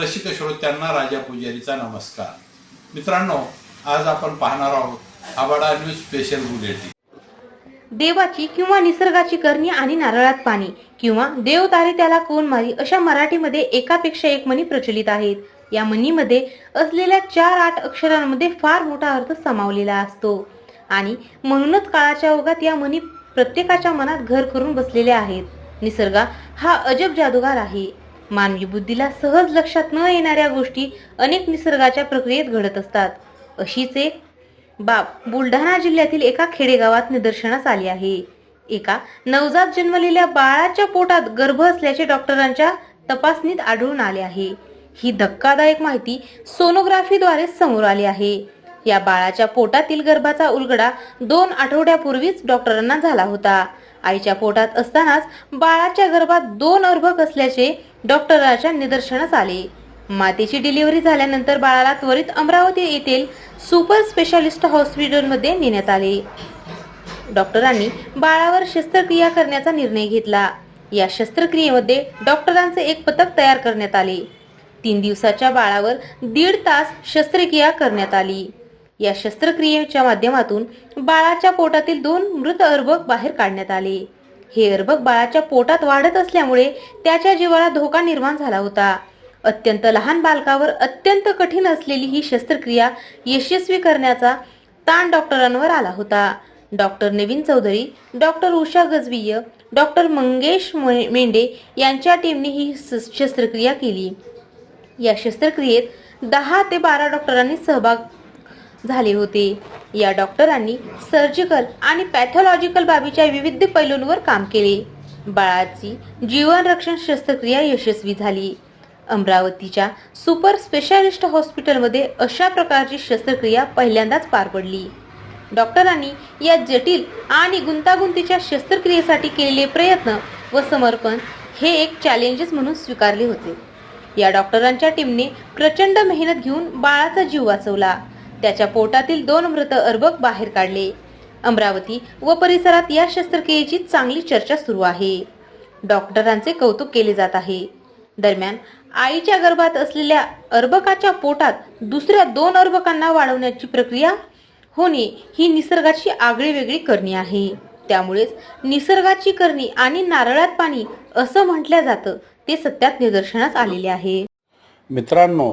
रसिक श्रोत्यांना राजा पुजारीचा नमस्कार. मित्रांनो आज आपण पाहणार आहोत आबाडा न्यूज स्पेशल बुलेटिन. देवाची किंवा निसर्गाची करणी आणि नारळात पाणी किंवा देव तारे त्याला कोण मारी अशा मराठीमध्ये एकापेक्षा एक म्हणी प्रचलित आहेत. या म्हणीमध्ये असलेल्या चार आठ अक्षरांमध्ये फार मोठा अर्थ सामावलेला असतो. आणि म्हणूनच काळाच्या ओघात या म्हणी प्रत्येकाच्या मनात घर करून बसलेल्या आहेत. निसर्गा हा अजब जादूगार आहे. मानवी बुद्धीला सहज लक्षात न येणाऱ्या गोष्टी अनेक निसर्गाच्या प्रक्रियेत घडत असतात. अशीच एक बाब बुलढाणा जिल्ह्यातील एका खेडेगावात निदर्शनास आली आहे. एका नवजात जन्मलेल्या बाळाच्या पोटात गर्भ असल्याचे डॉक्टरांच्या तपासणीत आढळून आले आहे. ही धक्कादायक माहिती सोनोग्राफीद्वारे समोर आली आहे. या बाळाच्या पोटातील गर्भाचा उलगडा दोन आठवड्यापूर्वीच डॉक्टरांना झाला होता. आईच्या पोटात असतानाच बाळाच्या गर्भात दोन अर्भक असल्याचे डॉक्टरांच्या निदर्शनास आले. मातेची डिलिव्हरी झाल्यानंतर बाळाला त्वरित अमरावती येथील सुपर स्पेशालिस्ट हॉस्पिटलमध्ये नेण्यात आले. डॉक्टरांनी बाळावर शस्त्रक्रिया करण्याचा निर्णय घेतला. या शस्त्रक्रियेमध्ये डॉक्टरांचे एक पथक तयार करण्यात आले. तीन दिवसाच्या बाळावर दीड तास शस्त्रक्रिया करण्यात आली. या शस्त्रक्रियेच्या माध्यमातून बाळाच्या पोटातील दोन मृत अर्भक बाहेर काढण्यात आले. हे अर्भक बाळाच्या पोटात वाढत असल्यामुळे त्याच्या जीवाला धोका निर्माण झाला होता. अत्यंत लहान बालकावर अत्यंत कठीण असलेली ही शस्त्रक्रिया यशस्वी करण्याचा ताण डॉक्टरांवर आला होता. Doctor Naveen Chaudhari doctor Usha Gajbiye doctor Mangesh Mendhe यांच्या टीमने ही स- शस्त्रक्रिया केली. या शस्त्रक्रियेत दहा ते बारा डॉक्टरांनी सहभाग झाले होते. या डॉक्टरांनी सर्जिकल आणि पॅथॉलॉजिकल बाबीच्या विविध पैलूंवर काम केले. बाळाची जीवनरक्षण शस्त्रक्रिया यशस्वी झाली. अमरावतीच्या सुपर स्पेशालिस्ट हॉस्पिटलमध्ये अशा प्रकारची शस्त्रक्रिया पहिल्यांदाच पार पडली. डॉक्टरांनी या जटिल आणि गुंतागुंतीच्या शस्त्रक्रियेसाठी केलेले प्रयत्न व समर्पण हे एक चॅलेंजेस म्हणून स्वीकारले होते. या डॉक्टरांच्या टीमने प्रचंड मेहनत घेऊन बाळाचा जीव वाचवला. त्याच्या पोटातील दोन मृत अर्भक बाहेर काढले. अमरावती व परिसरात या शस्त्रक्रियेची चांगली चर्चा सुरू आहे. डॉक्टरांचे कौतुक केले जात आहे. दरम्यान आईच्या गर्भात असलेल्या अर्भकाच्या पोटात दुसऱ्या दोन अर्भकांना वाढवण्याची प्रक्रिया होणे ही निसर्गाची आगळी वेगळी करणी आहे. त्यामुळेच निसर्गाची करणी आणि नारळात पाणी असं म्हटलं जातं ते सत्यात निदर्शनास आलेले आहे. मित्रांनो